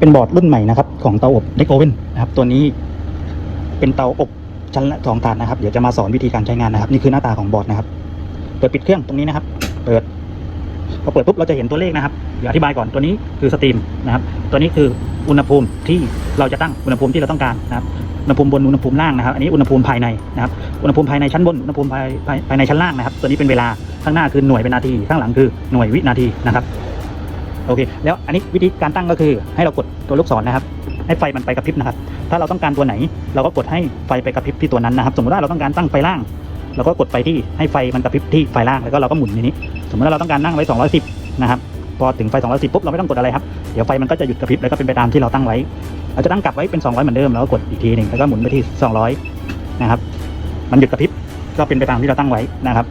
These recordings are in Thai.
เป็นบอร์ดรุ่นใหม่นะครับของเตาอบเด็กโอเว่นนะครับตัวนี้เป็นเตาอบชั้นละสองถาดนะครับ เดี๋ยวจะมาสอนวิธีการใช้งานนะครับ นี่คือหน้าตาของบอร์ดนะครับ เปิดปิดเครื่องตรงนี้นะครับ เปิดพอเปิดปุ๊บเราจะเห็นตัวเลขนะครับเดี๋ยวอธิบายก่อนตัวนี้คือสตรีมนะครับ ตัวนี้คืออุณหภูมิที่เราจะตั้งอุณหภูมิที่เราต้องการนะครับอุณหภูมิบนอุณหภูมิล่างนะครับ อันนี้อุณหภูมิภายในนะครับ อุณหภูมิภายในชั้นบนอุณหภูมิภายภายภายในชั้นล่างนะครับ ตัวนี้เป็นเวลาข้างหน้าคือหน่วยเป็นนาทีข้างหลังคือหน่วยวินาทีนะครับ โอเค แล้วอันนี้วิธีการตั้งก็คือให้เรากดตัวลูกศรนะครับ ให้ไฟมันไปกระพริบนะครับ ถ้าเราต้องการตัวไหน เราก็กดให้ไฟไปกระพริบที่ตัวนั้นนะครับ สมมติว่าเราต้องการตั้งไฟล่างเราก็กดไปที่ให้ไฟมันกระพริบที่ไฟล่างแล้วก็เราก็หมุนในนี้ สมมติว่าเราต้องการนั่งไว้ 210 นะครับ พอถึงไฟ 210ปุ๊บเราไม่ต้องกดอะไรครับ เดี๋ยวไฟมันก็จะหยุดกระพริบแล้วก็เป็นไปตามที่เราตั้งไว้ เราจะตั้งกลับไว้เป็น 200 เหมือนเดิมแล้วก็กดอีกทีหนึ่งแล้วก็หมุนไปที่ 200 นะครับ มันหยุดกระพริบก็เป็นไปตามที่เราตั้งไว้นะครับ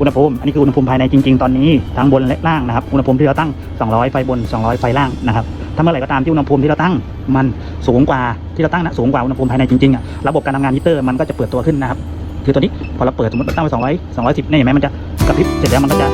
อุณหภูมิ อันนี้คืออุณหภูมิภายในจริง ๆ ตอนนี้ทั้งบนและล่างนะครับ อุณหภูมิที่เราตั้ง 200 ไฟบน 200 ไฟล่างนะครับ ถ้าเมื่อไหร่ก็ตามที่อุณหภูมิที่เราตั้งมันสูงกว่าที่เราตั้งนะสูงกว่าอุณหภูมิภายในจริงๆอะ ระบบการทำงานฮีเตอร์มันก็จะเปิดตัวขึ้นนะครับ คือตัวนี้พอเราเปิดสมมติเราตั้งไว้200 210เนี่ยเห็นไหมมันจะกระพริบ เสร็จแล้วมันก็จะ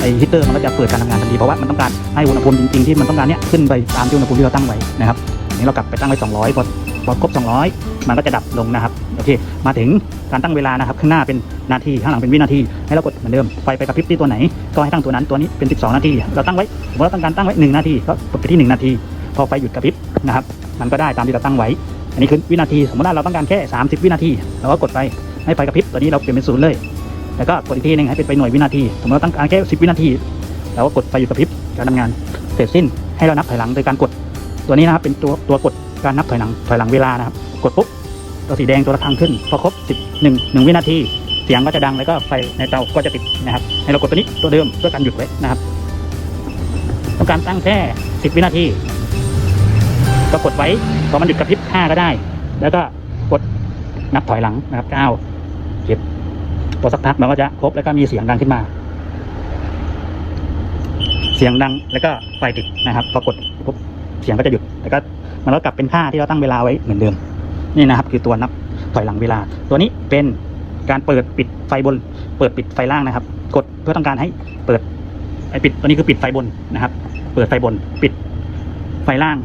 ไอฮีเตอร์มันก็จะเปิดการทำงานทันที เพราะว่ามันต้องการให้อุณหภูมิจริงๆที่มันต้องการเนี่ยขึ้นไปตามที่อุณหภูมิที่เราตั้งไว้นะครับอันนี้เรากลับไปตั้งไว้ 200พอ พอครบ 200 มันก็จะดับลงนะครับโอเค มาถึงการตั้งเวลานะครับข้างหน้าเป็นนาทีข้างหลังเป็นวินาทีให้เรากดเหมือนเดิมไฟไปกระพริบที่ตัวไหน ก็ให้ตั้งตัวนั้นตัวนี้เป็น 12 นาทีเราตั้งไว้สมมติเราต้องการตั้งไว้ 1 นาทีก็กดไปที่ 1 นาที พอไฟหยุดกระพริบนะครับมันก็ได้ตามที่เราตั้งไว้ อันนี้คือวินาทีสมมติว่าเราต้องการแค่ 30 วินาทีเราก็กดไปให้ไฟกระพริบตัวนี้เราเปลี่ยนเป็นศูนย์เลยแล้วก็กดอีกทีหนึงให้เป็นไปหน่วยวินาที สมมติเราต้องการแค่ 10 วินาทีเราก็กดไฟหยุดกระพริบการทำงานเสร็จสิ้นให้เรานับถอยหลังโดยการกดตัวนี้นะครับเป็นตัวตัวกด การนับถอยหลังถอยหลังเวลานะครับ กดปุ๊บตัวสีแดงตัวระฆังขึ้น พอครบ10 1 1วินาที เสียงก็จะดังแล้วก็ไฟในเตาก็จะติดนะครับให้เรากดตัวนี้ตัวเดิมเพื่อการหยุดไว้นะครับต้องการตั้งแค่10 วินาที ก็กดไว้พอมันหยุดกระพริบ5ก็ได้ แล้วก็กดนับถอยหลังนะครับ9 7พอสักพักมันก็จะครบแล้วก็มีเสียงดังขึ้นมา เสียงดังแล้วก็ไฟติดนะครับพอกดปุ๊บ เสียงก็จะหยุดแล้วก็มันก็กลับเป็นค่าที่เราตั้งเวลาไว้เหมือนเดิม นี่นะครับ คือตัวนับถอยหลังเวลา ตัวนี้เป็นการเปิดปิดไฟบน เปิดปิดไฟล่างนะครับ กดเพื่อต้องการให้เปิดไอปิดตัวนี้คือปิดไฟบนนะครับ เปิดไฟบน ปิดไฟล่าง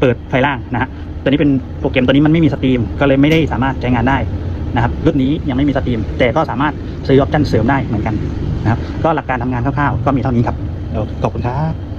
เปิดไฟล่างนะฮะตัวนี้เป็นโปรแกรมตัวนี้มันไม่มีสตรีม ก็เลยไม่ได้สามารถใช้งานได้นะครับรุ่นนี้ยังไม่มีสตรีม แต่ก็สามารถซื้อออปชั่นเสริมได้เหมือนกันนะครับ ก็หลักการทำงานคร่าวๆก็มีเท่านี้ครับเดี๋ยวขอบคุณครับ